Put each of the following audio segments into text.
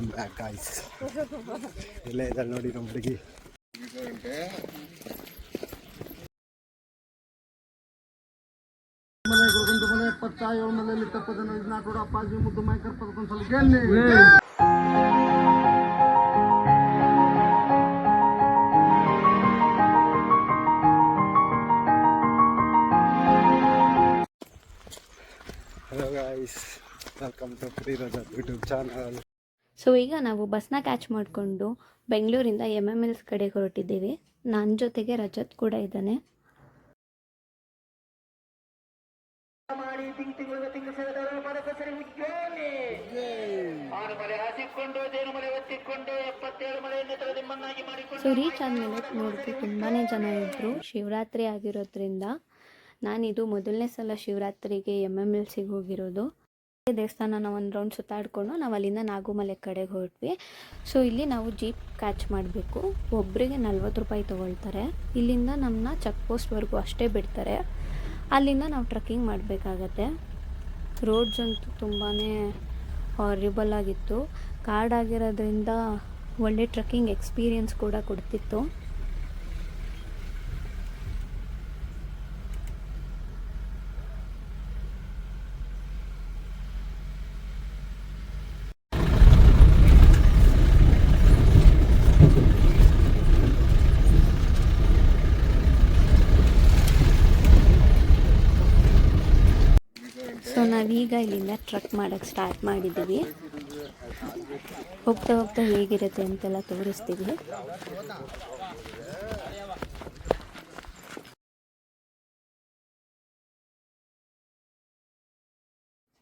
Come back guys ಇಲ್ಲೇ ಇದ್ದಾಳೆ ನೋಡಿ ನಮ್ಮ ಹುಡುಗಿ ಮನೆ ಗುರುಗುಂದು ಮನೆ ಎಪ್ಪತ್ತ ಏಳು ಮನೆಯಲ್ಲಿ ತಪ್ಪದನ್ನು ಇದ್ನಾಟೋಡ ಅಪ್ಪಾಜಿ ಮುದ್ದು ಮೈಕರ್ ಪದಕೊಂದ್ಸಲ ಗೆಲ್ಲಿ hello guys welcome to free Raja YouTube channel so ಈಗ ನಾವು ಬಸ್ನ ಕ್ಯಾಚ್ ಮಾಡಿಕೊಂಡು ಬೆಂಗಳೂರಿಂದ ಎಂ ಎಂ ಎಲ್ಸ್ ಕಡೆಗೆ ಹೊರಟಿದ್ದೀವಿ. ನನ್ನ ಜೊತೆಗೆ ರಜತ್ ಕೂಡ ಇದ್ದಾನೆ. ಸೊ ರೀಚ್ ಆದಮೇಲೆ ನೋಡಿದ್ವಿ ತುಂಬಾ ಜನ ಇದ್ದರು ಶಿವರಾತ್ರಿ ಆಗಿರೋದ್ರಿಂದ ನಾನಿದು ಮೊದಲನೇ ಸಲ ಶಿವರಾತ್ರಿಗೆ ಎಂ ಎಂ ಎಲ್ಸಿಗೆ ಹೋಗಿರೋದು. ದೇವಸ್ಥಾನನ ಒಂದು ರೌಂಡ್ ಸುತ್ತಾಡಿಕೊಂಡು ನಾವು ಅಲ್ಲಿಂದ ನಾಗುಮಲೆ ಕಡೆಗೆ ಹೊರಟ್ವಿ. ಸೊ ಇಲ್ಲಿ ನಾವು ಜೀಪ್ ಕ್ಯಾಚ್ ಮಾಡಬೇಕು. ಒಬ್ಬರಿಗೆ ನಲ್ವತ್ತು ರೂಪಾಯಿ ತೊಗೊಳ್ತಾರೆ. ಇಲ್ಲಿಂದ ನಮ್ಮನ್ನ ಚೆಕ್ ಪೋಸ್ಟ್ವರೆಗೂ ಅಷ್ಟೇ ಬಿಡ್ತಾರೆ. ಅಲ್ಲಿಂದ ನಾವು ಟ್ರಕ್ಕಿಂಗ್ ಮಾಡಬೇಕಾಗತ್ತೆ. ರೋಡ್ಸ್ ಅಂತೂ ತುಂಬಾ ಹಾರಿಬಲ್ ಆಗಿತ್ತು. ಕಾಡಾಗಿರೋದ್ರಿಂದ ಒಳ್ಳೆ ಟ್ರಕ್ಕಿಂಗ್ ಎಕ್ಸ್ಪೀರಿಯನ್ಸ್ ಕೂಡ ಕೊಡ್ತಿತ್ತು. ಸೊ ನಾವೀಗ ಇಲ್ಲಿಂದ ಟ್ರಕ್ ಮಾಡೋಕ್ಕೆ ಸ್ಟಾರ್ಟ್ ಮಾಡಿದ್ದೀವಿ. ಹೋಗ್ತಾ ಹೋಗ್ತಾ ಹೇಗಿರುತ್ತೆ ಅಂತೆಲ್ಲ ತೋರಿಸ್ತೀವಿ.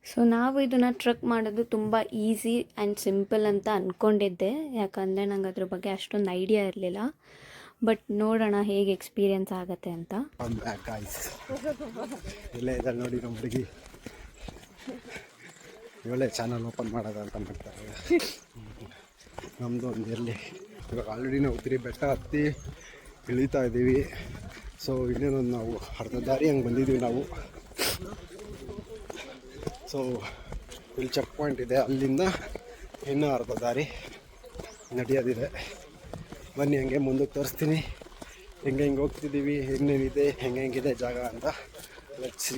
ಸೊ ನಾವು ಇದನ್ನು ಟ್ರಕ್ ಮಾಡೋದು ತುಂಬ ಈಸಿ ಆ್ಯಂಡ್ ಸಿಂಪಲ್ ಅಂತ ಅಂದ್ಕೊಂಡಿದ್ದೆ ಯಾಕಂದರೆ ನಂಗೆ ಅದ್ರ ಬಗ್ಗೆ ಅಷ್ಟೊಂದು ಐಡಿಯಾ ಇರಲಿಲ್ಲ. ಬಟ್ ನೋಡೋಣ ಹೇಗೆ ಎಕ್ಸ್ಪೀರಿಯನ್ಸ್ ಆಗುತ್ತೆ ಅಂತ. ಇವಳೇ ಚಾನಲ್ ಓಪನ್ ಮಾಡೋದ ಅಂತ ಮಾಡ್ತಾರೆ ನಮ್ಮದು ಒಂದು ಇರಲಿ ಇವಾಗ ಆಲ್ರೆಡಿ ನಾವು ಉದ್ರಿ ಬೆಟ್ಟ ಹತ್ತಿ ಇಳಿತಾ ಇದ್ದೀವಿ. ಸೊ ಇನ್ನೇನೊಂದು ನಾವು ಅರ್ಧ ದಾರಿ ಹಂಗೆ ಬಂದಿದ್ದೀವಿ ನಾವು. ಸೊ ಇಲ್ಲಿ ಚೆಕ್ ಪಾಯಿಂಟ್ ಇದೆ. ಅಲ್ಲಿಂದ ಇನ್ನೂ ಅರ್ಧ ದಾರಿ ನಡೆಯೋದಿದೆ. ಬನ್ನಿ, ಹಂಗೆ ಮುಂದಕ್ಕೆ ತೋರಿಸ್ತೀನಿ. ಹೆಂಗೆ ಹೆಂಗೆ ಹೋಗ್ತಿದ್ದೀವಿ ಹೆಂಗೇನಿದೆ ಹೆಂಗೆ ಹೆಂಗಿದೆ ಜಾಗ ಅಂತ. ಲೆಟ್ ಸಿ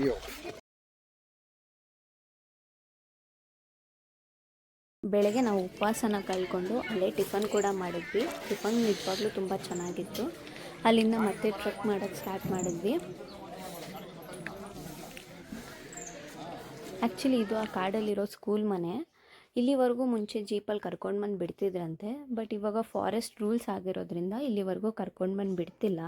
ಬೆಳಗ್ಗೆ ನಾವು ಉಪವಾಸನ ಕಳ್ಕೊಂಡು ಅಲ್ಲೇ ಟಿಫನ್ ಕೂಡ ಮಾಡಿದ್ವಿ. ಟಿಫನ್ ನಿಜವಾಗ್ಲೂ ತುಂಬ ಚೆನ್ನಾಗಿತ್ತು. ಅಲ್ಲಿಂದ ಮತ್ತೆ ಟ್ರಕ್ ಮಾಡೋಕ್ಕೆ ಸ್ಟಾರ್ಟ್ ಮಾಡಿದ್ವಿ. ಆ್ಯಕ್ಚುಲಿ ಇದು ಆ ಕಾಡಲ್ಲಿರೋ ಸ್ಕೂಲ್ ಮನೆ. ಇಲ್ಲಿವರೆಗೂ ಮುಂಚೆ ಜೀಪಲ್ಲಿ ಕರ್ಕೊಂಡು ಬಂದು ಬಿಡ್ತಿದ್ರಂತೆ. ಬಟ್ ಇವಾಗ ಫಾರೆಸ್ಟ್ ರೂಲ್ಸ್ ಆಗಿರೋದ್ರಿಂದ ಇಲ್ಲಿವರೆಗೂ ಕರ್ಕೊಂಡು ಬಂದು ಬಿಡ್ತಿಲ್ಲ.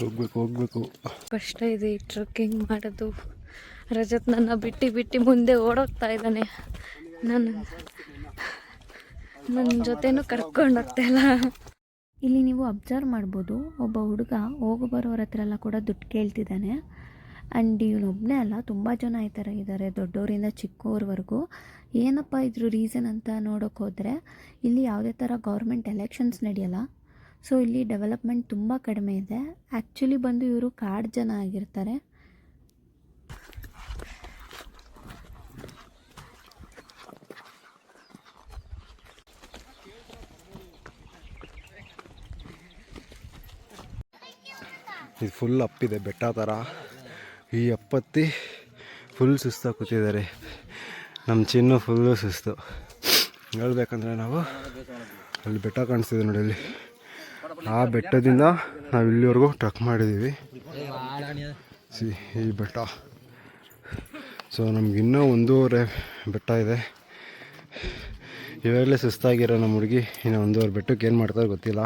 ಹೋಗ್ಬೇಕು ಹೋಗ್ಬೇಕು. ಕಷ್ಟ ಇದೆ ಈ ಟ್ರಕ್ಕಿಂಗ್ ಮಾಡೋದು? ರಜತ್ ನನ್ನ ಬಿಟ್ಟು ಬಿಟ್ಟು ಮುಂದೆ ಓಡೋಗ್ತಾ ಇದ್ದಾನೆ. ನನ್ನ ನನ್ನ ಜೊತೆನೂ ಕರ್ಕೊಂಡು ಹೋಗ್ತಾ ಇಲ್ಲ. ಇಲ್ಲಿ ನೀವು ಅಬ್ಸರ್ವ್ ಮಾಡ್ಬೋದು. ಒಬ್ಬ ಹುಡುಗ ಹೋಗು ಬರೋರ ಹತ್ರ ಎಲ್ಲ ಕೂಡ ದುಡ್ಡು ಕೇಳ್ತಿದ್ದಾನೆ. ಆ್ಯಂಡ್ ಇವನೊಬ್ಬನೇ ಅಲ್ಲ, ತುಂಬ ಜನ ಈ ಥರ ಇದ್ದಾರೆ ದೊಡ್ಡವರಿಂದ ಚಿಕ್ಕವ್ರವರೆಗೂ ಏನಪ್ಪ ಇದ್ರ ರೀಸನ್ ಅಂತ ನೋಡೋಕೆ ಹೋದರೆ, ಇಲ್ಲಿ ಯಾವುದೇ ಥರ ಗೌರ್ಮೆಂಟ್ ಎಲೆಕ್ಷನ್ಸ್ ನಡೆಯಲ್ಲ. ಸೊ ಇಲ್ಲಿ ಡೆವಲಪ್ಮೆಂಟ್ ತುಂಬ ಕಡಿಮೆ ಇದೆ. ಆ್ಯಕ್ಚುಲಿ ಬಂದು ಇವರು ಕಾಡು ಜನ ಆಗಿರ್ತಾರೆ. ಇದು ಫುಲ್ ಅಪ್ಪಿದೆ ಬೆಟ್ಟ ಥರ ಈ ಅಪ್ಪತ್ತಿ ಫುಲ್ ಸುಸ್ತಾಗಿ ಕೂತಿದ್ದಾರೆ. ನಮ್ಮ ಚಿನ್ನು ಫುಲ್ಲು ಸುಸ್ತು. ಹೇಳ್ಬೇಕಂದ್ರೆ ನಾವು ಅಲ್ಲಿ ಬೆಟ್ಟ ಕಾಣಿಸ್ತಿದೆ ನೋಡಿ ಅಲ್ಲಿ ಆ ಬೆಟ್ಟದಿಂದ ನಾವು ಇಲ್ಲಿವರೆಗೂ ಟ್ರಕ್ ಮಾಡಿದ್ದೀವಿ ಸಿ, ಈ ಬೆಟ್ಟ. ಸೊ ನಮ್ಗೆ ಇನ್ನೂ ಒಂದೂವರೆ ಬೆಟ್ಟ ಇದೆ. ಇವಾಗಲೇ ಸುಸ್ತಾಗಿರೋ ನಮ್ಮ ಹುಡುಗಿ ಇನ್ನು ಒಂದೂವರೆ ಬೆಟ್ಟಕ್ಕೆ ಏನು ಮಾಡ್ತಾರೆ ಗೊತ್ತಿಲ್ಲ.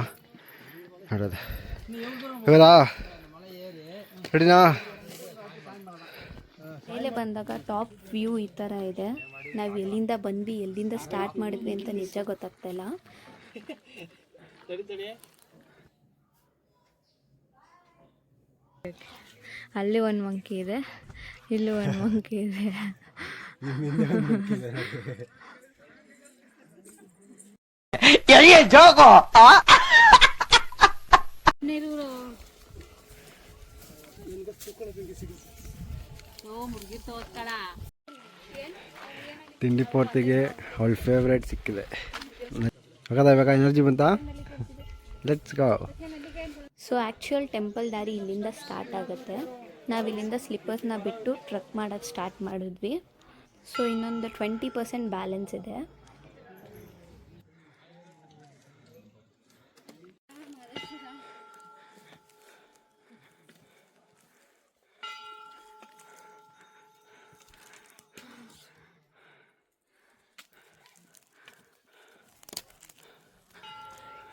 ನೋಡೋದು. ಹೇಳ ಬಂದಾಗ ಟಾಪ್ ವ್ಯೂ ಈ ಥರ ಇದೆ. ನಾವು ಎಲ್ಲಿಂದ ಬಂದ್ವಿ ಎಲ್ಲಿಂದ ಸ್ಟಾರ್ಟ್ ಮಾಡಿದ್ವಿ ಅಂತ ನಿಜ ಗೊತ್ತಾಗ್ತಾಯಿಲ್ಲ ಅಲ್ಲಿ ಒಂದು ಮಂಕಿ ಇದೆ ಇಲ್ಲಿ ಒಂದು ಮಂಕಿ ಇದೆ. ತಿಂಡಿ ಪೂರ್ತಿಗೆ ಅವಳ ಫೇವ್ರೇಟ್ ಸಿಕ್ಕಿದೆ. ಬೇಕಾ ಎನರ್ಜಿ ಬಂತಾ? Let's go so actual temple ದಾರಿ ಇಲ್ಲಿಂದ ಸ್ಟಾರ್ಟ್ ಆಗುತ್ತೆ. ನಾವು ಇಲ್ಲಿಂದ ಸ್ಲಿಪ್ಪರ್ಸ್ನ ಬಿಟ್ಟು ಟ್ರಕ್ ಮಾಡೋದು ಸ್ಟಾರ್ಟ್ ಮಾಡಿದ್ವಿ. ಸೊ ಇನ್ನೊಂದು ಟ್ವೆಂಟಿ ಪರ್ಸೆಂಟ್ ಬ್ಯಾಲೆನ್ಸ್ ಇದೆ.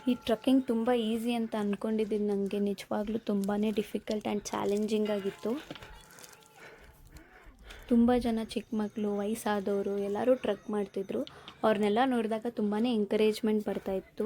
ಈ ಟ್ರಕ್ಕಿಂಗ್ ತುಂಬ ಈಸಿ ಅಂತ ಅಂದ್ಕೊಂಡಿದ್ದೀನಿ ನನಗೆ ನಿಜವಾಗ್ಲೂ ತುಂಬಾ ಡಿಫಿಕಲ್ಟ್ ಆ್ಯಂಡ್ ಚಾಲೆಂಜಿಂಗ್ ಆಗಿತ್ತು. ತುಂಬ ಜನ ಚಿಕ್ಕ ಮಕ್ಕಳು ವಯಸ್ಸಾದವರು ಎಲ್ಲರೂ ಟ್ರಕ್ ಮಾಡ್ತಿದ್ರು. ಅವ್ರನ್ನೆಲ್ಲ ನೋಡಿದಾಗ ತುಂಬಾ ಎಂಕರೇಜ್ಮೆಂಟ್ ಬರ್ತಾಯಿತ್ತು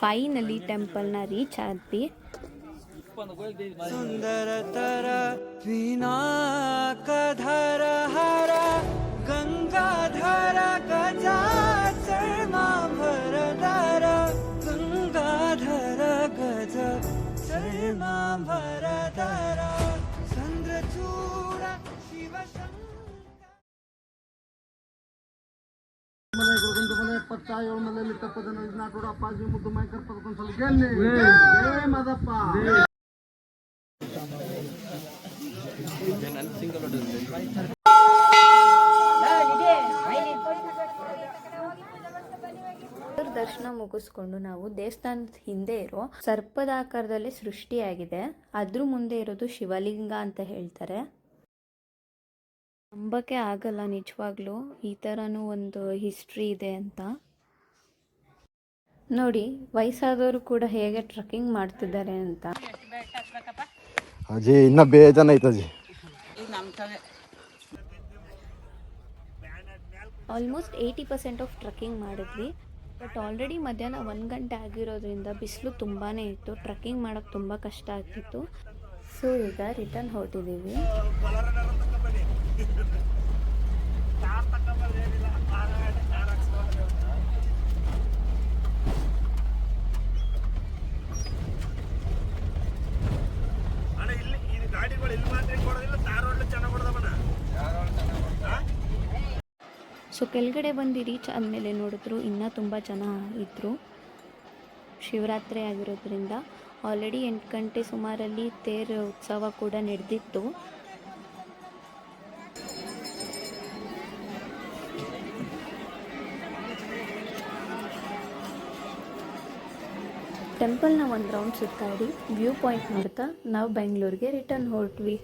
ಫೈನಲಿ ಟೆಂಪಲ್ನ ರೀಚ್ ಆದ್ವಿ. ಸುಂದರ ತರ ಎಪ್ಪತ್ತ ಏಳು ಮನೆಯಲ್ಲಿ ತಪ್ಪದನ್ನು ನಾಟೋಡ ಅಪ್ಪಾಜಿ ಮುದ್ದು ಮೈಕರ್ ಪದಕೊಂದ್ಸಲ ಗೆಲ್ಲಿ. ಮದಪ್ಪ. ದರ್ಶನ ಮುಗಿಸ್ಕೊಂಡು ನಾವು ದೇವಸ್ಥಾನದ ಹಿಂದೆ ಇರೋ ಸರ್ಪದಾಕಾರದಲ್ಲಿ ಸೃಷ್ಟಿಯಾಗಿದೆ. ಅದ್ರ ಮುಂದೆ ಇರೋದು ಶಿವಲಿಂಗ ಅಂತ ಹೇಳ್ತಾರೆ. ನಂಬಕ್ಕೆ ಆಗಲ್ಲ ನಿಜವಾಗ್ಲೂ. ಈ ಥರನೂ ಒಂದು ಹಿಸ್ಟ್ರಿ ಇದೆ ಅಂತ. ನೋಡಿ ವಯಸ್ಸಾದವರು ಕೂಡ ಹೇಗೆ ಟ್ರಕ್ಕಿಂಗ್ ಮಾಡ್ತಿದ್ದಾರೆ ಅಂತ. ಅಜಿ ಇನ್ನ ಬೇಜಾನ ಐತೆ ಅಜಿ almost eighty percent of trekking ಮಾಡಿದ್ವಿ. ಬಟ್ ಆಲ್ರೆಡಿ ಮಧ್ಯಾಹ್ನ ಒಂದು ಗಂಟೆ ಆಗಿರೋದ್ರಿಂದ ಬಿಸಿಲು ತುಂಬಾ ಇತ್ತು. ಟ್ರಕ್ಕಿಂಗ್ ಮಾಡೋಕ್ಕೆ ತುಂಬ ಕಷ್ಟ ಆಗ್ತಿತ್ತು. ಸೊ ಈಗ ರಿಟರ್ನ್ ಹೊರಟಿದ್ದೀವಿ ಸೊ ಕೆಳಗಡೆ ಬಂದು ರೀಚ್ ಆದಮೇಲೆ ನೋಡಿದ್ರು ಇನ್ನೂ ತುಂಬ ಜನ ಇದ್ದರು ಶಿವರಾತ್ರಿ ಆಗಿರೋದ್ರಿಂದ ಆಲ್ರೆಡಿ ಎಂಟು ಗಂಟೆ ಸುಮಾರಲ್ಲಿ ತೇರು ಉತ್ಸವ ಕೂಡ ನಡೆದಿತ್ತು. ಟೆಂಪಲ್ನ ಒಂದು ರೌಂಡ್ ಸುತ್ತಾಡಿ ವ್ಯೂ ಪಾಯಿಂಟ್ ನೋಡ್ತಾ ನಾವು ಬೆಂಗಳೂರಿಗೆ ರಿಟರ್ನ್ ಹೊರಟ್ವಿ.